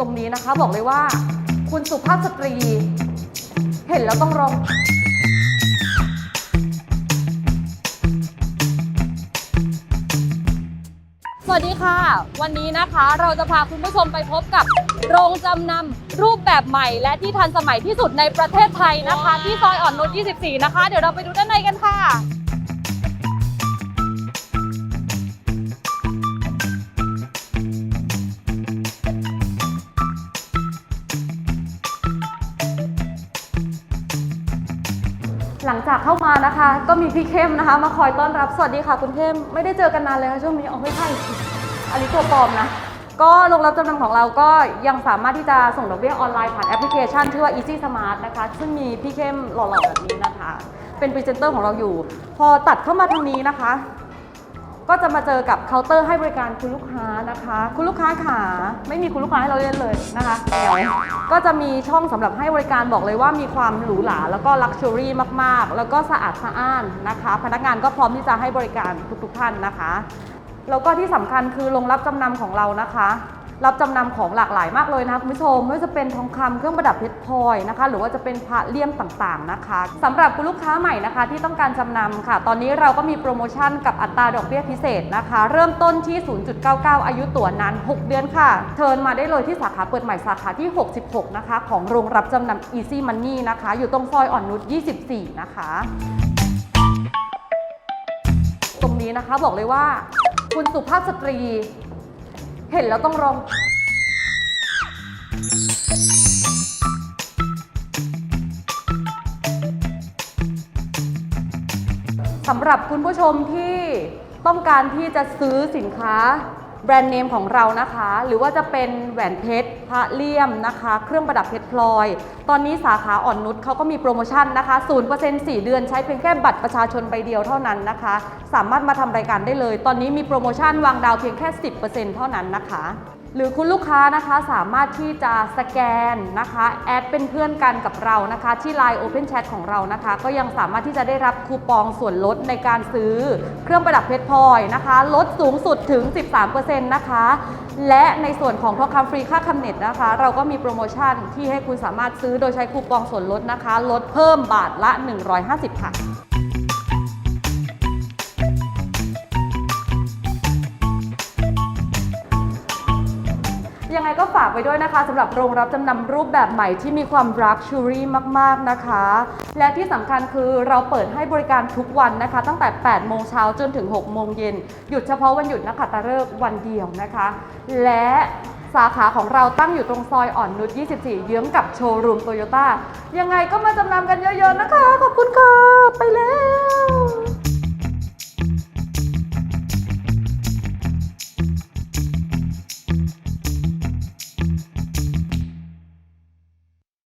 ตรงนี้นะคะ บอกเลยว่า คุณสุภาพสตรี เห็นแล้วต้องร้องสวัสดีค่ะ วันนี้นะคะเราจะพาคุณผู้ชมไปพบกับโรงจำนำรูปแบบใหม่ และที่ทันสมัยที่สุดในประเทศไทยนะคะ ที่ซอยอ่อนนุช24 นะคะ เดี๋ยวเราไปดูด้านในกันค่ะ ลังจากเข้ามานะคะ ก็มีพี่เข้มนะคะ มาคอยต้อนรับสวัสดีค่ะคุณเข้มไม่ได้เจอกันนานเลยค่ะช่วงนี้อ๋อไม่ใช่อันนี้ตัวปลอมนะก็โรงรับจำนำของเราก็ยังสามารถที่จะส่งดอกเบี้ยออนไลน์ผ่านแอปพลิเคชันชื่อว่า Easy Smart นะคะ ซึ่งมีพี่เข้มหล่อๆแบบนี้นะคะ เป็นพรีเซนเตอร์ของเราอยู่ พอตัดเข้ามาทางนี้นะคะ ก็จะมาเจอกับเคาน์เตอร์ให้บริการคุณลูกค้านะคะ คุณลูกค้าขาไม่มีคุณลูกค้าให้เราเล่นเลยนะคะเดี๋ยวก็จะมีช่องสำหรับให้บริการบอกเลยว่ามีความหรูหราแล้วก็ลักชัวรี่มากๆ แล้วก็สะอาดสะอ้านนะคะ พนักงานก็พร้อมที่จะให้บริการทุกๆท่านนะคะ แล้วก็ที่สำคัญคือโรงรับจำนำของเรานะคะ รับจำนำของหลากหลายมากเลยนะคะคุณผู้ชมไม่ว่าจะเป็นทองคำเครื่องประดับเพชรพลอยนะคะ หรือว่าจะเป็นพระเลี่ยมต่างๆนะคะสำหรับคุณลูกค้าใหม่นะคะ ที่ต้องการจำนำค่ะ ตอนนี้เราก็มีโปรโมชั่นกับอัตราดอกเบี้ยพิเศษนะคะ เริ่มต้นที่ 0.99 อายุตั๋วนาน 6 เดือนค่ะเชิญมาได้เลยที่สาขาเปิดใหม่สาขาที่ 66 นะคะ ของโรงรับจำนำ Easy Money นะคะ อยู่ตรงซอยอ่อนนุช 24 นะคะ ตรงนี้นะคะบอกเลยว่าคุณสุภาพสตรี เห็นแล้วต้องร้อง สำหรับคุณผู้ชมที่ต้องการที่จะซื้อสินค้า แบรนด์เนมของเรานะคะ หรือว่าจะเป็นแหวนเพชรพระเลี่ยมนะคะ เครื่องประดับเพชรพลอย ตอนนี้สาขาอ่อนนุชเขาก็มีโปรโมชั่นนะคะ 0% 4 เดือนใช้เพียงแค่บัตรประชาชนใบเดียวเท่านั้นนะคะ สามารถมาทำรายการได้เลย ตอนนี้มีโปรโมชั่นวางดาวเพียงแค่ 10%เท่านั้นนะคะ หรือคุณลูกค้านะคะสามารถที่จะสแกนนะคะแอดเป็นเพื่อนกันกับเรานะคะที่ Line Open Chat ของเรานะคะ ก็ยังสามารถที่จะได้รับคูปองส่วนลดในการซื้อเครื่องประดับเพชรพลอยนะคะ ลดสูงสุดถึง 13%นะคะ และในส่วนของทองคำฟรีค่าคำเน็ตนะคะ เราก็มีโปรโมชั่นที่ให้คุณสามารถซื้อโดยใช้คูปองส่วนลดนะคะ ลดเพิ่มบาทละ 150 ค่ะ งก็ฝากไว้ด้วยนะคะสำหรับโรงรับจำนำรูปแบบใหม่ที่มีความรักชูรี่มาก ๆ นะคะ และที่สำคัญคือเราเปิดให้บริการทุกวันนะคะ ตั้งแต่ 8 โมงเช้าจนถึง 6 โมงเย็น หยุดเฉพาะวันหยุดนักขัตฤกษ์วันเดียวนะคะ และสาขาของเราตั้งอยู่ตรงซอยอ่อนนุช 24 เยื้องกับโชว์รูมโตโยต้ายังไงก็มาจำนำกันเยอะ ๆ นะคะ ขอบคุณค่ะ ไปแล้ว